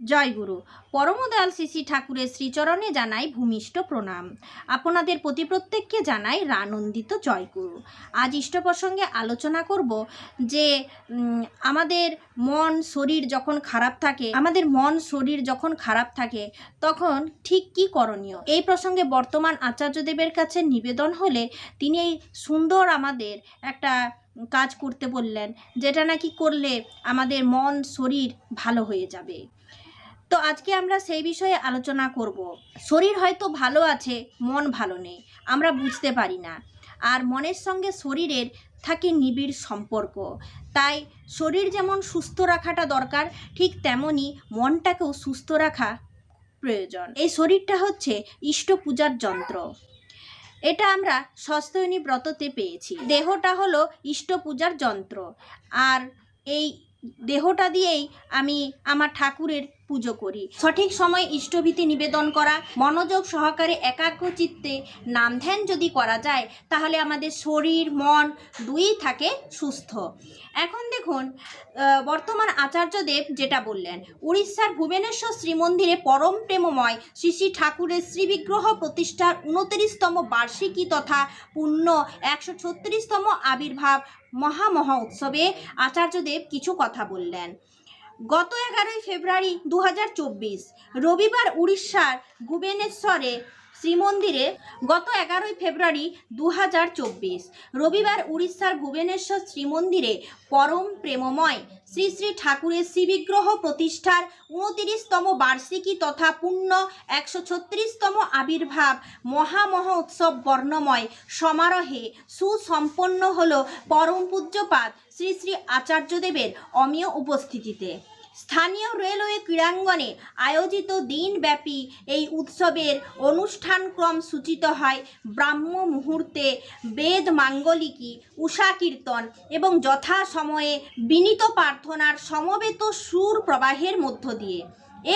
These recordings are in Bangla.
জয় গুরু। পরমদয়াল শ্রী ঠাকুরের শ্রীচরণে জানাই ভূমিষ্ঠ প্রণাম। আপনাদের প্রতি প্রত্যেককে জানাই রানন্দিত জয় গুরু। আজ ইষ্ট প্রসঙ্গে আলোচনা করব যে আমাদের মন, শরীর যখন খারাপ থাকে, আমাদের মন, শরীর যখন খারাপ থাকে, তখন ঠিক কি করণীয়? এই প্রসঙ্গে বর্তমান আচার্যদেবের কাছে নিবেদন হলে তিনি এই সুন্দর আমাদের একটা কাজ করতে বললেন, যেটা নাকি করলে আমাদের মন, শরীর ভালো হয়ে যাবে। তো আজকে আমরা সেই বিষয়ে আলোচনা করব। শরীর হয়তো ভালো আছে, মন ভালো নেই, আমরা বুঝতে পারি না। আর মনের সঙ্গে শরীরের থাকে নিবিড় সম্পর্ক। তাই শরীর যেমন সুস্থ রাখাটা দরকার, ঠিক তেমনই মনটাকেও সুস্থ রাখা প্রয়োজন। এই শরীরটা হচ্ছে ইষ্ট পূজার যন্ত্র। এটা আমরা সস্তয়নী ব্রততে পেয়েছি। দেহটা হলো ইষ্ট পূজার যন্ত্র। আর এই দেহটা দিয়েই আমি আমার ঠাকুরের পুজো করি। সঠিক সময় ইষ্টভীতি নিবেদন করা, মনোযোগ সহকারে একাগ্র চিত্তে নাম ধ্যান যদি করা যায়, তাহলে আমাদের শরীর, মন দুই থাকে সুস্থ। এখন দেখুন বর্তমান আচার্যদেব যেটা বললেন, উড়িষ্যার ভুবনেশ্বর শ্রীমন্দিরে পরম প্রেমময় শ্রী শ্রী ঠাকুরের শ্রীবিগ্রহ প্রতিষ্ঠার উনত্রিশতম বার্ষিকী তথা পূর্ণ একশো ছত্রিশতম আবির্ভাব মহামহা উৎসবে আচার্যদেব কিছু কথা বললেন। গত এগারোই ফেব্রুয়ারি দু হাজার চব্বিশ রবিবার উড়িষ্যার ভুবনেশ্বরে শ্রীমন্দিরে গত এগারোই ফেব্রুয়ারি দু হাজার চব্বিশ। রবিবার উড়িষ্যার ভুবনেশ্বর শ্রীমন্দিরে পরম প্রেমময় শ্রী শ্রী ঠাকুরের শ্রীবিগ্রহ প্রতিষ্ঠার উনতিরিশতম বার্ষিকী তথা পূর্ণ একশো ছত্রিশতম আবির্ভাব মহামহ উৎসব বর্ণময় সমারোহে সুসম্পন্ন হল পরম পূজ্যপাত শ্রী শ্রী আচার্যদেবের অমীয় উপস্থিতিতে। স্থানীয় রেলওয়ে ক্রীড়াঙ্গনে আয়োজিত দিনব্যাপী এই উৎসবের অনুষ্ঠানক্রম সূচিত হয় ব্রাহ্ম মুহূর্তে বেদ মাঙ্গলিকী, উষা কীর্তন এবং যথাসময়ে বিনীত প্রার্থনার সমবেত সুর প্রবাহের মধ্য দিয়ে।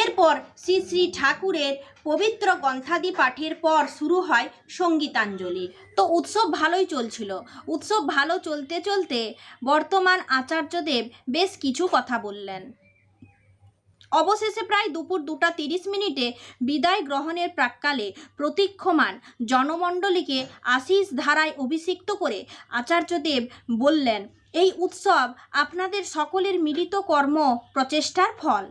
এরপর শ্রী শ্রী ঠাকুরের পবিত্র গ্রন্থাদি পাঠের পর শুরু হয় সঙ্গীতাঞ্জলি। তো উৎসব ভালোই চলছিল। উৎসব ভালো চলতে চলতে বর্তমান আচার্যদেব বেশ কিছু কথা বললেন। অবশেষে প্রায় দুপুর দুটা তিরিশ মিনিটে বিদায় গ্রহণের প্রাককালে প্রতীক্ষমান জনমণ্ডলীকে আশিস ধারায় অভিষিক্ত করে আচার্যদেব বললেন, এই উৎসব আপনাদের সকলের মিলিত কর্ম প্রচেষ্টার ফল।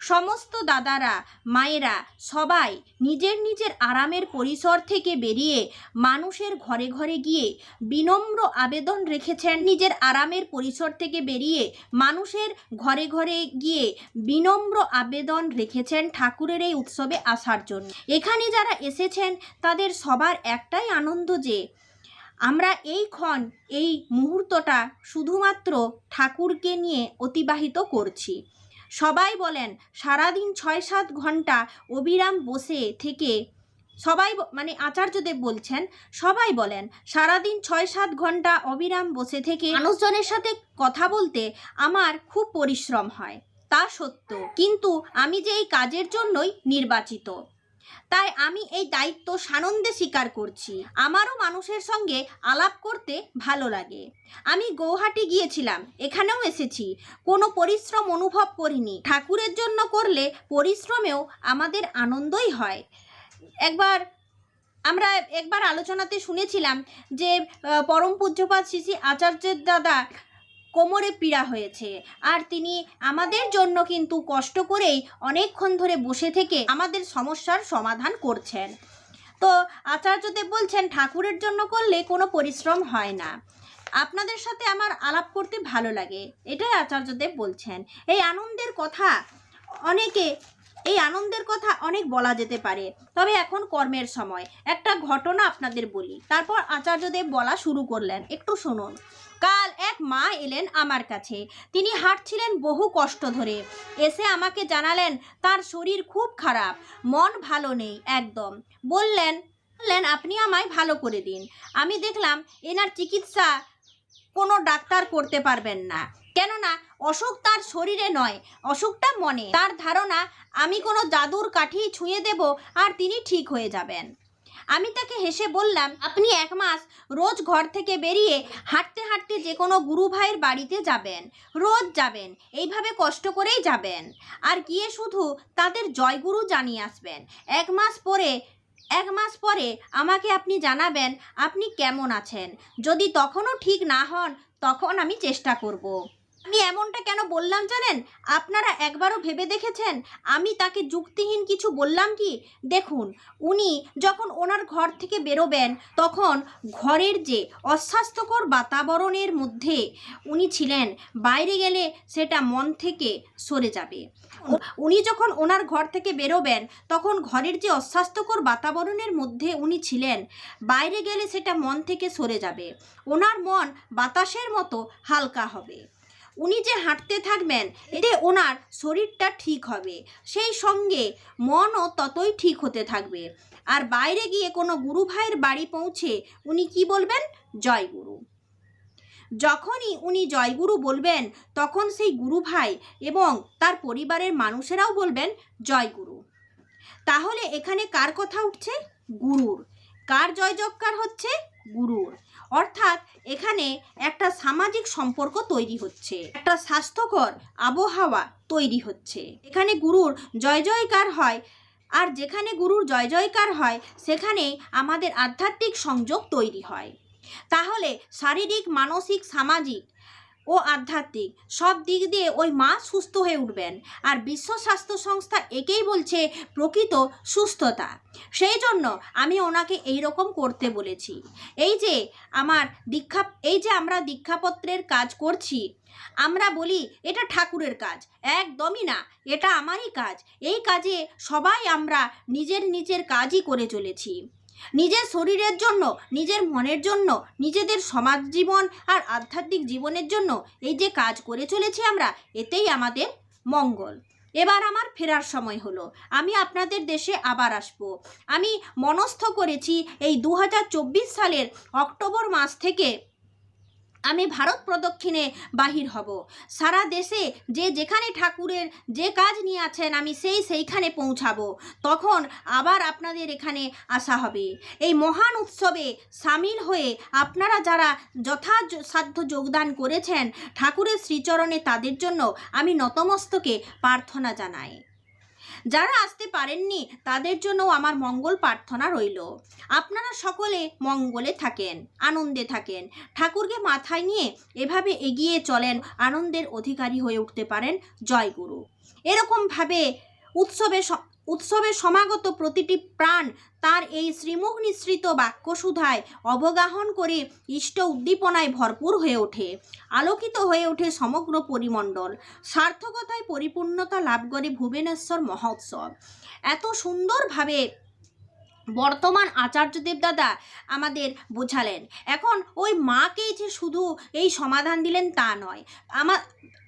সমস্ত দাদারা, মায়েরা সবাই নিজের নিজের আরামের পরিসর থেকে বেরিয়ে মানুষের ঘরে ঘরে গিয়ে বিনম্র আবেদন রেখেছেন। নিজের আরামের পরিসর থেকে বেরিয়ে মানুষের ঘরে ঘরে গিয়ে বিনম্র আবেদন রেখেছেন ঠাকুরের এই উৎসবে আসার জন্য। এখানে যারা এসেছেন, তাদের সবার একটাই আনন্দ যে আমরা এই ক্ষণ, এই মুহূর্তটা শুধুমাত্র ঠাকুরকে নিয়ে অতিবাহিত করছি। সবাই বলেন, সারাদিন ছয় সাত ঘণ্টা অবিরাম বসে থেকে সবাই মানে আচার্যদেব বলছেন, সবাই বলেন, সারাদিন ছয় সাত ঘণ্টা অবিরাম বসে থেকে মানুষজনের সাথে কথা বলতে আমার খুব পরিশ্রম হয়। তা সত্য কিন্তু আমি যে এই কাজের জন্যই নির্বাচিত। তাই আমি এই দায়িত্ব সানন্দে স্বীকার করছি। আমারও মানুষের সঙ্গে আলাপ করতে ভালো লাগে। আমি গৌহাটি গিয়েছিলাম, এখানেও এসেছি। কোনো পরিশ্রম অনুভব করিনি। ঠাকুরের জন্য করলে পরিশ্রমেও আমাদের আনন্দই হয়। একবার আমরা একবার আলোচনাতে শুনেছিলাম যে পরম পূজ্যপাত শ্রী আচার্যের দাদা কোমরে পীড়া হয়েছে। আর তিনি আমাদের জন্য কিন্তু কষ্ট করেই অনেকক্ষণ ধরে বসে থেকে আমাদের সমস্যার সমাধান করছেন। তো আচার্যদেব বলছেন, ঠাকুরের জন্য করলে কোনো পরিশ্রম হয় না। আপনাদের সাথে আমার আলাপ করতে ভালো লাগে। এটাই আচার্যদেব বলছেন। এই আনন্দের কথা অনেকে এই আনন্দের কথা অনেক বলা যেতে পারে। তবে এখন কর্মের সময়। একটা ঘটনা আপনাদের বলি। তারপর আচার্যদেব বলা শুরু করলেন। একটু শুনুন। কাল এক মা এলেন আমার কাছে। তিনি হাঁটছিলেন বহু কষ্ট ধরে। এসে আমাকে জানালেন, তার শরীর খুব খারাপ। মন ভালো নেই, একদম। বললেন বললেন, আপনি আমায় ভালো করে দিন। আমি দেখলাম, এনার চিকিৎসা কোনো ডাক্তার করতে পারবেন না। কেননা, অসুখ তার শরীরে নয়, অসুখটা মনে। তার ধারণা, আমি কোনো জাদুর কাঠি ছুঁয়ে দেব আর তিনি ঠিক হয়ে যাবেন। আমি তাকে হেসে বললাম, আপনি এক মাস রোজ ঘর থেকে বেরিয়ে হাঁটতে হাঁটতে যে কোনো গুরু ভাইয়ের বাড়িতে যাবেন। রোজ যাবেন, এইভাবে কষ্ট করেই যাবেন। আর গিয়ে শুধু তাদের জয়গুরু জানিয়ে আসবেন। এক মাস পরে এক মাস পরে আমাকে আপনি জানাবেন আপনি কেমন আছেন। যদি তখনও ঠিক না হন, তখন আমি চেষ্টা করব। আমি এমনটা কেন বললাম জানেন? আপনারা একবারও ভেবে দেখেছেন? আমি তাকে যুক্তিহীন কিছু বললাম কি? দেখুন, উনি যখন ওনার ঘর থেকে বেরোবেন, তখন ঘরের যে অস্বাস্থ্যকর বাতাবরণের মধ্যে উনি ছিলেন, বাইরে গেলে সেটা মন থেকে সরে যাবে। উনি যখন ওনার ঘর থেকে বেরোবেন, তখন ঘরের যে অস্বাস্থ্যকর বাতাবরণের মধ্যে উনি ছিলেন, বাইরে গেলে সেটা মন থেকে সরে যাবে। ওনার মন বাতাসের মতো হালকা হবে। উনি যে হাঁটতে থাকবেন এতে ওনার শরীরটা ঠিক হবে। সেই সঙ্গে মনও ততই ঠিক হতে থাকবে। আর বাইরে গিয়ে কোনো গুরু ভাইয়ের বাড়ি পৌঁছে উনি কি বলবেন? জয় গুরু যখনই উনি জয়গুরু বলবেন তখন সেই গুরু ভাই এবং তার পরিবারের মানুষেরাও বলবেন জয়গুরু। তাহলে এখানে কার কথা উঠছে? গুরুর। কার জয় হচ্ছে? গুরুর। অর্থাৎ এখানে একটা সামাজিক সম্পর্ক তৈরি হচ্ছে, একটা স্বাস্থ্যকর আবহাওয়া তৈরি হচ্ছে। এখানে গুরুর জয় জয়কার হয়, আর যেখানে গুরুর জয় জয়কার হয় সেখানে আমাদের আধ্যাত্মিক সংযোগ তৈরি হয়। তাহলে শারীরিক, মানসিক, সামাজিক ও আধ্যাত্মিক, সব দিক দিয়ে ওই মা সুস্থ হয়ে উঠবেন। আর বিশ্ব স্বাস্থ্য সংস্থা একেই বলছে প্রকৃত সুস্থতা। সেই জন্য আমি ওনাকে এই রকম করতে বলেছি। এই যে আমার দীক্ষা, এই যে আমরা দীক্ষাপত্রের কাজ করছি, আমরা বলি এটা ঠাকুরের কাজ। একদমই না, এটা আমারই কাজ। এই কাজে সবাই আমরা নিজের নিজের কাজই করে চলেছি। নিজের শরীরের জন্য, নিজের মনের জন্য, নিজেদের সমাজ জীবন আর আধ্যাত্মিক জীবনের জন্য এই যে কাজ করে চলেছি আমরা, এতেই আমাদের মঙ্গল। এবার আমার ফেরার সময় হলো। আমি আপনাদের দেশে আবার আসব। আমি মনস্থ করেছি এই দু হাজার চব্বিশ সালের অক্টোবর মাস থেকে আমি ভারত প্রদক্ষিণে বাহির হব। সারা দেশে যে যেখানে ঠাকুরের যে কাজ নিয়ে আছেন, আমি সেই সেইখানে পৌঁছাবো। তখন আবার আপনাদের এখানে আসা হবে। এই মহান উৎসবে সামিল হয়ে আপনারা যারা যথাসাধ্য যোগদান করেছেন, ঠাকুরের শ্রীচরণে তাদের জন্য আমি নতমস্তকে প্রার্থনা জানাই। যারা আসতে পারেননি, তাদের জন্য আমার মঙ্গল প্রার্থনা রইল। আপনারা সকলে মঙ্গলে থাকেন, আনন্দে থাকেন। ঠাকুরকে মাথায় নিয়ে এভাবে এগিয়ে চলেন, আনন্দের অধিকারী হয়ে উঠতে পারেন জয়গুরু। এরকমভাবে উৎসবে উৎসবে সমাগত প্রতিটি প্রাণ তার এই শ্রীমুখ নিঃসৃত বাক্যসুধায় অবগাহন করে ইষ্ট উদ্দীপনায় ভরপুর হয়ে ওঠে। আলোকিত হয়ে ওঠে সমগ্র পরিমণ্ডল। সার্থকতায় পরিপূর্ণতা লাভ করে ভুবনেশ্বর মহোৎসব। এত সুন্দরভাবে বর্তমান আচার্যদেব দাদা আমাদের বোঝালেন। এখন ওই মাকেই যে শুধু এই সমাধান দিলেন তা নয়। আমার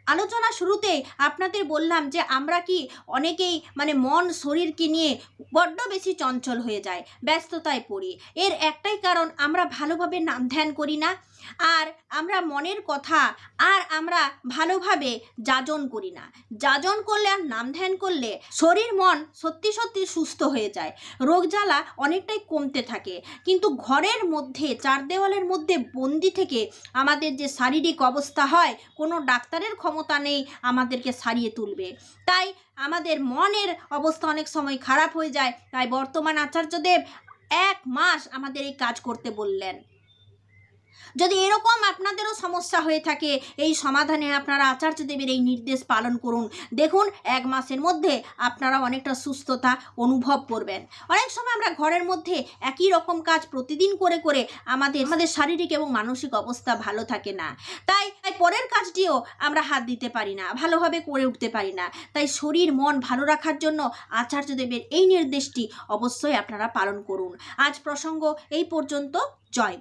আলোচনা শুরুতে আপনাদের বললাম যে আমরা কি অনেকেই মানে মন শরীরকে নিয়ে বড্ড বেশি চঞ্চল হয়ে যায় ব্যস্ততায় পড়ি। এর একটাই কারণ আমরা ভালোভাবে নাম ধ্যান করি না। আর আমরা মনের কথা আর আমরা ভালোভাবে যাজন করি না। যাজন করলে আর নাম ধ্যান করলে শরীর মন সত্যি সত্যি সুস্থ হয়ে যায়। রোগ জ্বালা অনেকটাই কমতে থাকে। কিন্তু ঘরের মধ্যে, চার দেওয়ালের মধ্যে বন্দি থেকে আমাদের যে শারীরিক অবস্থা হয়, কোনো ডাক্তারের ক্ষমতা নেই আমাদেরকে সারিয়ে তুলবে। তাই আমাদের মনের অবস্থা অনেক সময় খারাপ হয়ে যায়। তাই বর্তমান আচার্যদেব এক মাস আমাদের এই কাজ করতে বললেন। যদি এরকম আপনাদেরও সমস্যা হয়ে থাকে, এই সমাধানে আপনারা আচার্যদেবের এই নির্দেশ পালন করুন। দেখুন, এক মাসের মধ্যে আপনারা অনেকটা সুস্থতা অনুভব করবেন। অনেক সময় আমরা ঘরের মধ্যে একই রকম কাজ প্রতিদিন করে করে আমাদের আমাদের শারীরিক এবং মানসিক অবস্থা ভালো থাকে না। তাই তাই পরের কাজটিও আমরা হাত দিতে পারি না, ভালোভাবে করে উঠতে পারি না। তাই শরীর, মন ভালো রাখার জন্য আচার্যদেবের এই নির্দেশটি অবশ্যই আপনারা পালন করুন। আজ প্রসঙ্গ এই পর্যন্ত। জয়।